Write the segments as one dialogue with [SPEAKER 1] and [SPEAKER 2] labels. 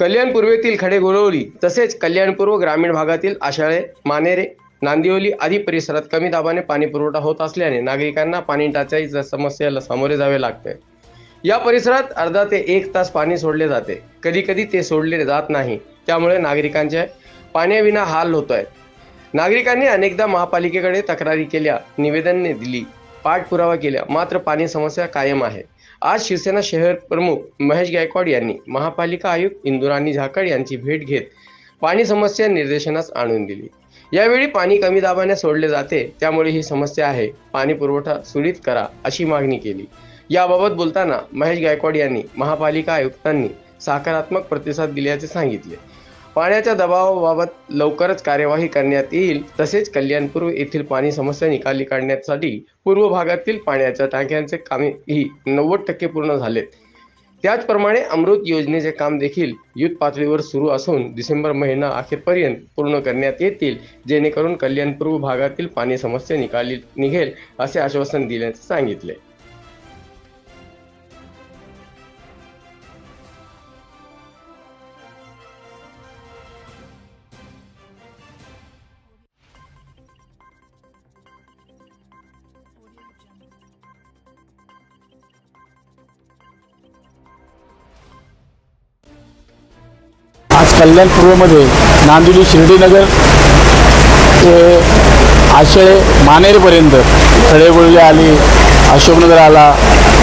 [SPEAKER 1] कल्याण पूर्वेतील खडेगोरवली तसेच कल्याणपूर्व ग्रामीण भागातील आशाळे मानेरे नांदिवली आदी परिसरात कमी दाबाने पाणी पुरवठा होत असल्याने नागरिकांना पाणी टंचाईच्या समस्येला सामोरे जावे लागते. या परिसरात अर्धा ते एक तास पाणी सोडले जाते. कधी कधी ते सोडले जात नाही. त्यामुळे नागरिकांचे पाण्याविना हाल होत आहेत नागरिकांनी अनेकदा महापालिकेकडे तक्रारी केल्या निवेदने दिली पाठपुरावा केला मात्र पाणी समस्या कायम आहे. आज शिवसेना शहर प्रमुख महेश गायकवाड यांनी महापालिका आयुक्त इंदुराणी झाकड यांची भेट घेत पाणी समस्या निर्देशनास आणून दिली. यावेळी पाणी कमी दाबाने सोडले जाते त्यामुळे ही समस्या आहे. पाणी पुरवठा सुरळीत करा अशी मागणी केली. याबाबत बोलताना महेश गायकवाड यांनी महापालिका आयुक्तांनी सकारात्मक प्रतिसाद दिल्याचे सांगितले. पाण्याच्या दबावाबाबत लवकरच कार्यवाही करण्यात येईल. तसेच कल्याणपूर्व येथील पाणी समस्या निकाली काढण्यासाठी पूर्व भागातील पाण्याच्या टाक्यांचे कामे ही नव्वद टक्के पूर्ण झालेत. त्याचप्रमाणे अमृत योजनेचे काम देखील युद्ध पातळीवर सुरू असून डिसेंबर महिना अखेरपर्यंत पूर्ण करण्यात येतील. जेणेकरून कल्याणपूर्व भागातील पाणी समस्या निकाली निघेल असे आश्वासन दिल्याचे सांगितले.
[SPEAKER 2] कल्याण पूर्वमध्ये नांदिवली शिर्डीनगर ते आशेळे मानेरपर्यंत खडेबोळी आली अशोकनगर आला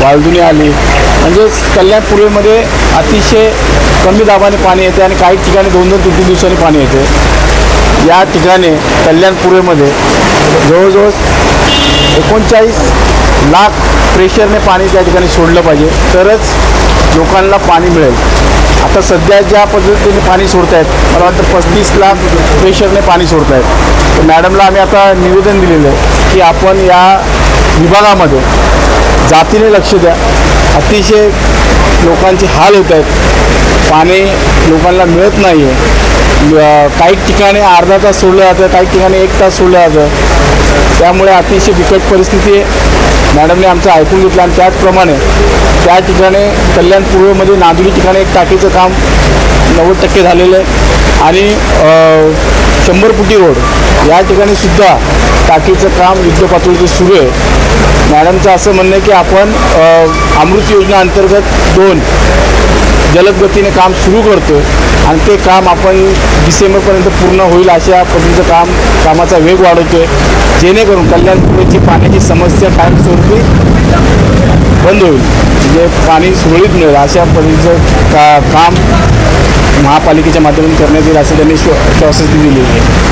[SPEAKER 2] वाळदुनी आली. म्हणजेच कल्याण पूर्वेमध्ये अतिशय कमी दाबाने पाणी येते आणि काही ठिकाणी दोन दोन तीन तीन दिवसांनी पाणी येते. या ठिकाणी कल्याण पूर्वेमध्ये जवळजवळ एकोणचाळीस लाख प्रेशरने पाणी त्या ठिकाणी सोडलं पाहिजे. तरच लोकांना पाणी मिळेल. आता सध्या ज्या पद्धतीने पाणी सोडत आहेत मला वाटतं पस्तीस लाख प्रेशरने पाणी सोडत आहेत तर मॅडमला आम्ही आता निवेदन दिलेलं आहे की आपण या विभागामध्ये जातीने लक्ष द्या. अतिशय लोकांचे हाल होत आहेत. पाणी लोकांना मिळत नाही आहे काही ठिकाणी अर्धा तास सोडलं जातं काही ठिकाणी एक तास सोडलं जातं. त्यामुळे अतिशय बिकट परिस्थिती आहे. मॅडमने आमचं ऐकून घेतलं आणि त्याचप्रमाणे त्या ठिकाणी कल्याण पूर्वेमध्ये नांदुरी ठिकाणी एक टाकीचं काम नव्वद टक्के झालेलं आहे. आणि शंभर फुटी रोड या ठिकाणी सुद्धा टाकीचं काम युद्ध पातळीचं सुरू आहे. मॅडमचं असं म्हणणं आहे की आपण अमृत योजना अंतर्गत दोन जलद गतीने काम सुरू करतो आणि ते काम आपण डिसेंबरपर्यंत पूर्ण होईल अशा पद्धतीचं काम कामाचा वेग वाढवतो आहे जेणेकरून कल्याणपुरेची पाण्याची समस्या कायमस्वरूपी बंद होईल. म्हणजे पाणी सुरळीत मिळेल अशा पद्धतीचं का काम महापालिकेच्या माध्यमातून करण्यात येईल असं त्यांनी श्व दिलेली दिली आहे.